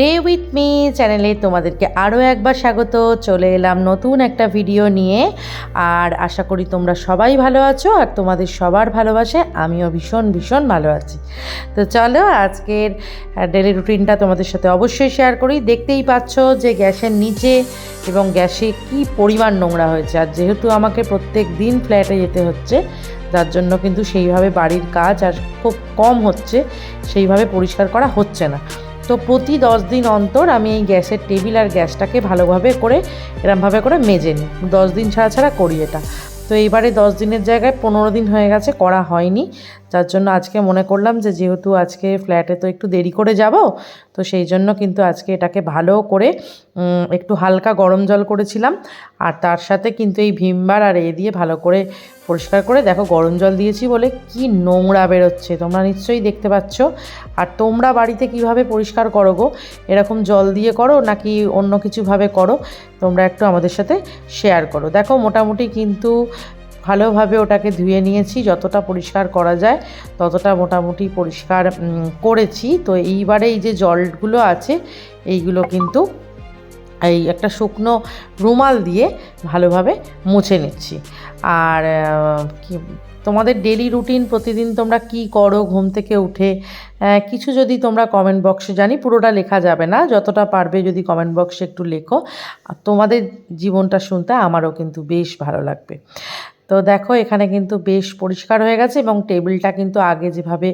Day with me চ্যানেলে তোমাদেরকে আরও একবার স্বাগত। চলে এলাম নতুন একটা ভিডিও নিয়ে। আর আশা করি তোমরা সবাই ভালো আছো আর তোমাদের সবার ভালোবাসে আমিও ভীষণ ভীষণ ভালো আছি। তো চলো আজকের ডেলি রুটিনটা তোমাদের সাথে অবশ্যই শেয়ার করি। দেখতেই পাচ্ছ যে গ্যাসের নিচে এবং গ্যাসে কি পরিমাণ নোংরা হয়েছে। আর যেহেতু আমাকে প্রত্যেক দিন ফ্ল্যাটে যেতে হচ্ছে, যার জন্য কিন্তু সেইভাবে বাড়ির কাজ আর খুব কম হচ্ছে, সেইভাবে পরিষ্কার করা হচ্ছে না। তো প্রতি দশ দিন অন্তর আমি এই গ্যাসের টেবিল আর গ্যাসটাকে ভালোভাবে করে, এরমভাবে করে মেজে নিই। দশ দিন ছাড়া ছাড়া করি এটা। তো এইবারে দশ দিনের জায়গায় পনেরো দিন হয়ে গেছে, করা হয়নি। যার জন্য আজকে মনে করলাম যে যেহেতু আজকে ফ্ল্যাটে তো একটু দেরি করে যাব, তো সেই জন্য কিন্তু আজকে এটাকে ভালো করে একটু হালকা গরম জল করেছিলাম। আর তার সাথে কিন্তু এই ভিমবার আর এ দিয়ে ভালো করে পরিষ্কার করে, দেখো গরম জল দিয়েছি বলে কি নোংরা বেরোচ্ছে, তোমরা নিশ্চয়ই দেখতে পাচ্ছ। আর তোমরা বাড়িতে কীভাবে পরিষ্কার করো গো? এরকম জল দিয়ে করো নাকি অন্য কিছুভাবে করো? তোমরা একটু আমাদের সাথে শেয়ার করো। দেখো মোটামুটি কিন্তু ভালোভাবে ওটাকে ধুয়ে নিয়েছি, যতটা পরিষ্কার করা যায় ততটা মোটামুটি পরিষ্কার করেছি। তো এইবারে এই যে জলগুলো আছে, এইগুলো কিন্তু এই একটা শুকনো রুমাল দিয়ে ভালোভাবে মুছে নিচ্ছি। আর কি, তোমাদের ডেলি রুটিন প্রতিদিন তোমরা কি করো ঘুম থেকে উঠে? কিছু যদি তোমরা কমেন্ট বক্সে জানি, পুরোটা লেখা যাবে না। যতটা পারবে যদি কমেন্ট বক্সে একটু লেখো। তোমাদের জীবনটা শুনতে আমারও কিন্তু বেশ ভালো লাগবে। তো দেখো, এখানে কিন্তু বেশ পরিষ্কার হয়ে গেছে এবং টেবিলটা কিন্তু আগে যেভাবে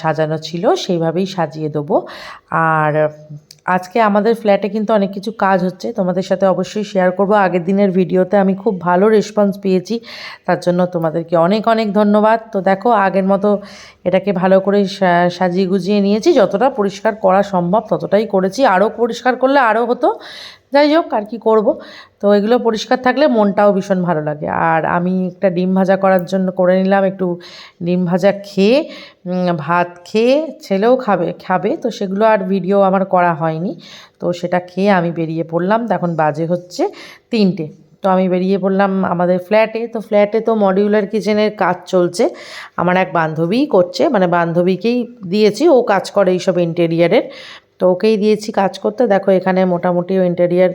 সাজানো ছিল সেইভাবেই সাজিয়ে দেবো। আর আজকে আমাদের ফ্ল্যাটে কিন্তু অনেক কিছু কাজ হচ্ছে, তোমাদের সাথে অবশ্যই শেয়ার করব। আগের দিনের ভিডিওতে আমি খুব ভালো রেসপন্স পেয়েছি, তার জন্য তোমাদেরকে অনেক অনেক ধন্যবাদ। তো দেখো, আগের মতো এটাকে ভালো করে সাজিয়ে গুজিয়ে নিয়েছি, যতটা পরিষ্কার করা সম্ভব ততটাই করেছি। আরও পরিষ্কার করলে আরও হতো যাই হোক, আর কি করব। তো এগুলো পরিষ্কার থাকলে মনটাও ভীষণ ভালো লাগে। আর আমি একটা ডিম ভাজা করার জন্য করে নিলাম, একটু ডিম ভাজা খেয়ে ভাত খেয়ে ছেলেও খাবে খাবে, তো সেগুলো আর ভিডিও আমার করা হয়নি। তো সেটা খেয়ে আমি বেরিয়ে পড়লাম। তখন বাজে হচ্ছে তিনটে। তো আমি বেরিয়ে পড়লাম আমাদের ফ্ল্যাটে তো ফ্ল্যাটে তো মডিউলার কিচেনের কাজ চলছে। আমার এক বান্ধবীই করছে। মানে বান্ধবীকেই দিয়েছি। ও কাজ করে এইসব ইন্টেরিয়ারের তো ওকেই দিয়েছি কাজ করতে। দেখো, এখানে মোটামুটি ইন্টেরিয়ার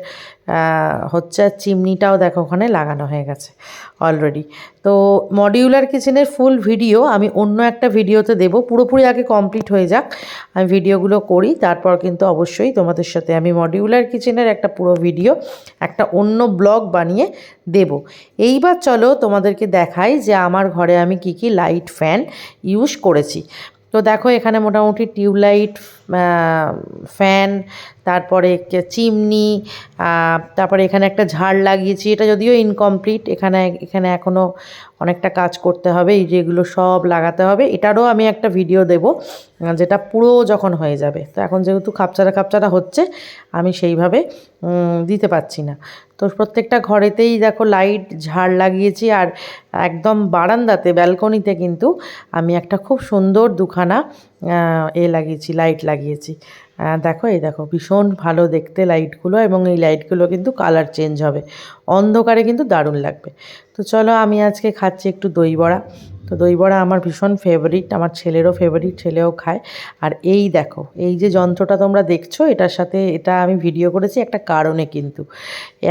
হচ্ছে চিমনিটাও দেখো ওখানে লাগানো হয়ে গেছে অলরেডি তো মডিউলার কিচেনের ফুল ভিডিও আমি অন্য একটা ভিডিওতে দেব। পুরোপুরি আগে কমপ্লিট হয়ে যাক। আমি ভিডিওগুলো করি, তারপর কিন্তু অবশ্যই তোমাদের সাথে আমি মডিউলার কিচেনের একটা পুরো ভিডিও একটা অন্য ব্লগ বানিয়ে দেব। এইবার চলো তোমাদেরকে দেখাই যে আমার ঘরে আমি কি কি লাইট ফ্যান ইউজ করেছি। তো দেখো, এখানে মোটামুটি টিউবলাইট ফ্যান তারপরে চিমনি তারপরে এখানে একটা ঝাড় লাগিয়েছি, এটা যদিও ইনকমপ্লিট এখানে এখানে এখনও অনেকটা কাজ করতে হবে, এই যেগুলো সব লাগাতে হবে, এটারও আমি একটা ভিডিও দেব যেটা পুরো যখন হয়ে যাবে, তো এখন যেহেতু খাপচারা খাপচারা হচ্ছে, আমি সেইভাবে দিতে পারছি না, তো প্রত্যেকটা ঘরেতেই দেখো লাইট ঝাড় লাগিয়েছি, আর একদম বারান্দাতে ব্যালকনিতে কিন্তু আমি একটা খুব সুন্দর দুখানা এ লাগিয়েছি লাইট লাগিয়েছি। দেখো, এই দেখো, ভীষণ ভালো দেখতে লাইটগুলো এবং এই লাইটগুলো কিন্তু কালার চেঞ্জ হবে। অন্ধকারে কিন্তু দারুণ লাগবে। তো চলো, আমি আজকে খাচ্ছি একটু দই বড়া। তো দই বড়া আমার ভীষণ ফেভারিট আমার ছেলেরও ফেভারিট ছেলেও খায়। আর এই দেখো, এই যে যন্ত্রটা তোমরা দেখছ, এটার সাথে, এটা আমি ভিডিও করেছি একটা কারণে কিন্তু।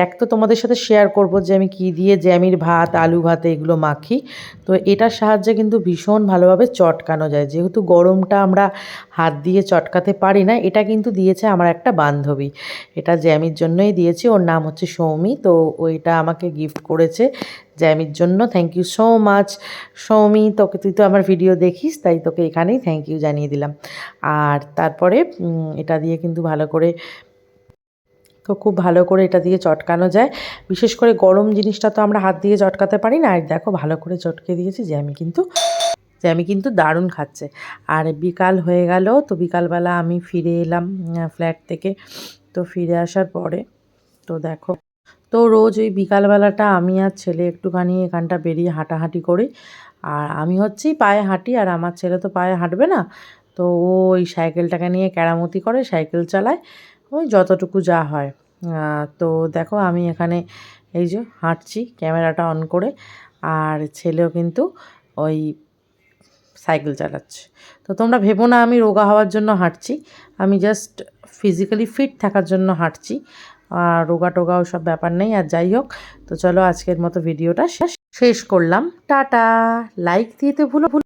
এক তো তোমাদের সাথে শেয়ার করব যে আমি কী দিয়ে জ্যামির ভাত, আলু ভাতে এগুলো মাখি। তো এটার সাহায্যে কিন্তু ভীষণ ভালোভাবে চটকানো যায়। যেহেতু গরমটা আমরা হাত দিয়ে চটকাতে পারি না, এটা কিন্তু দিয়েছে আমার একটা বান্ধবী। এটা জ্যামির জন্যই দিয়েছি, ওর নাম হচ্ছে সৌমি। তো ওইটা আমাকে গিফট করেছে। জ্যামির জন্য। Thank you so much Soumi, তোকে তুই তো আমার ভিডিও দেখিস, তাই তোকে এখানেই থ্যাংক ইউ জানিয়ে দিলাম। আর তারপরে এটা দিয়ে কিন্তু ভালো করে, তো খুব ভালো করে এটা দিয়ে চটকানো যায়। বিশেষ করে গরম জিনিসটা তো আমরা হাত দিয়ে চটকাতে পারি না। আর দেখো, ভালো করে চটকে দিয়েছি, যে আমি কিন্তু, যে আমি কিন্তু দারুণ খাচ্ছে। আর বিকাল হয়ে গেল, তো বিকালবেলা আমি ফিরে এলাম ফ্ল্যাট থেকে। তো ফিরে আসার পরে, তো দেখো তো রোজ ওই বিকালবেলাটা আমি আর ছেলে একটুখানি এখানটা বেরিয়ে হাঁটাহাঁটি করি। আর আমি হচ্ছি পায়ে হাঁটি, আর আমার ছেলে তো পায়ে হাঁটবে না। তো ও ওই সাইকেলটাকে নিয়ে কেরামতি করে, সাইকেল চালায়, ওই যতটুকু যা হয়। তো দেখো আমি এখানে এই যে হাঁটছি, ক্যামেরাটা অন করে, আর ছেলেও কিন্তু ওই সাইকেল চালাচ্ছে। তো তোমরা ভেবো না আমি রোগা হওয়ার জন্য হাঁটছি, আমি জাস্ট ফিজিক্যালি ফিট থাকার জন্য হাঁটছি। আর রোগা টোগাও সব ব্যাপার নেই, আর যাই হোক, তো চলো আজকের মতো ভিডিওটা শেষ করলাম। টাটা! লাইক দিতে ভুলো ভুলো